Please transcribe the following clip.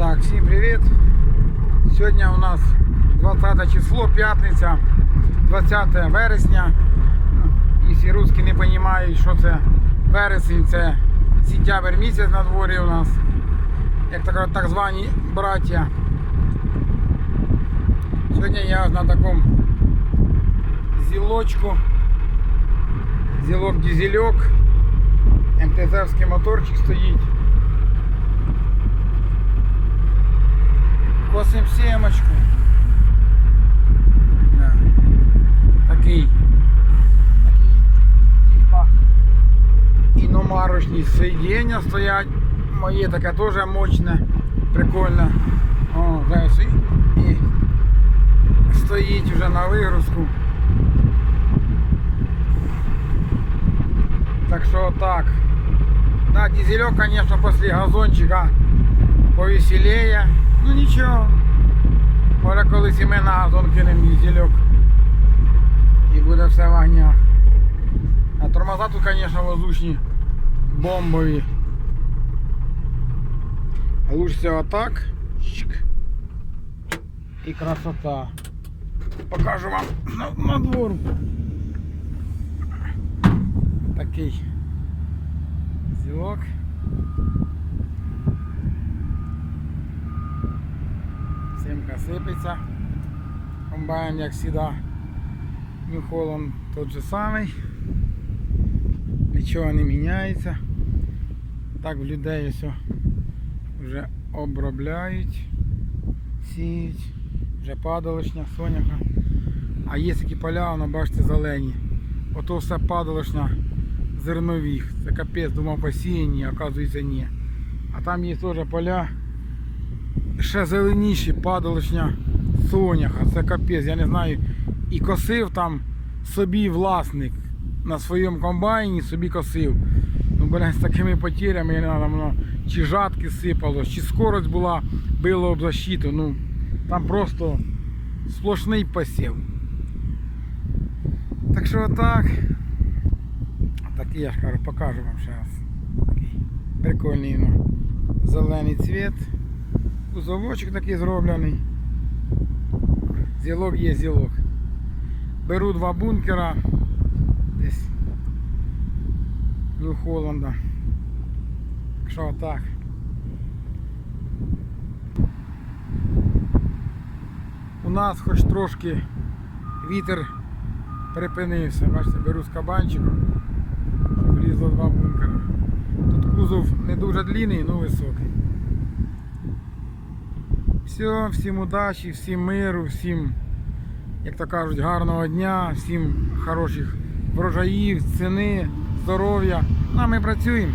Так, всім привіт. Сьогодні у нас 20 число, п'ятниця, 20 вересня. Ну, Якщо русські не розуміють, що це вересень, це сентябрь місяць на дворі у нас. Як так, так звані браття. Сьогодні я на такому зілочку. Зілок дизельок. МТЗовський моторчик стоїть. Косим семочку. Да. Такий. Такий. Типа. Іномарочні сидіння стоять. Моє таке теж мощне. Прикольне. О, зараз і, і стоїть вже на вигрузку. Так що так. Да, дизелек, конечно, после газончика повеселее. Ну нічого. Може колись і ми на газон кинемо дизельок. І буде все в огнях. А тормоза тут, конечно, воздушні бомбові. Лучше всього так. Чик. І красота. Покажу вам на, на двор. Такий зілок. Сімка сипеться. Комбайн, як завжди, New Holland тот же самий. Нічого не міняється. Так в людей все вже обробляють, сіють, вже падалишня, соняха. А є такі поля, воно бачите, зелені. Ото все падалишня зернових. Це капець, думав посіяні, оказується ні. А там є теж поля ще зеленіші, падалишня соняха. Це капець, я не знаю. І косив там собі власник на своєму комбайні собі косив. Ну, блин, з такими потерями, я не знаю, воно чи жатки сипало, чи скорость була, било об защиту. Ну, там просто сплошний посів. Так що отак. Такий я ж кажу, покажу вам ще раз. Такий прикольний ну, зелений цвіт. Кузовочок такий зроблений. Зілок є зілок. Беру два бункера. Десь до Холланда. Так отак. У нас хоч трошки вітер припинився. Бачите, беру з кабанчиком. Влізло два бункера. Тут кузов не дуже длинний, але високий. Все, всім удачі, всім миру, всім, як то кажуть, гарного дня, всім хороших врожаїв, ціни, здоров'я. А ми працюємо.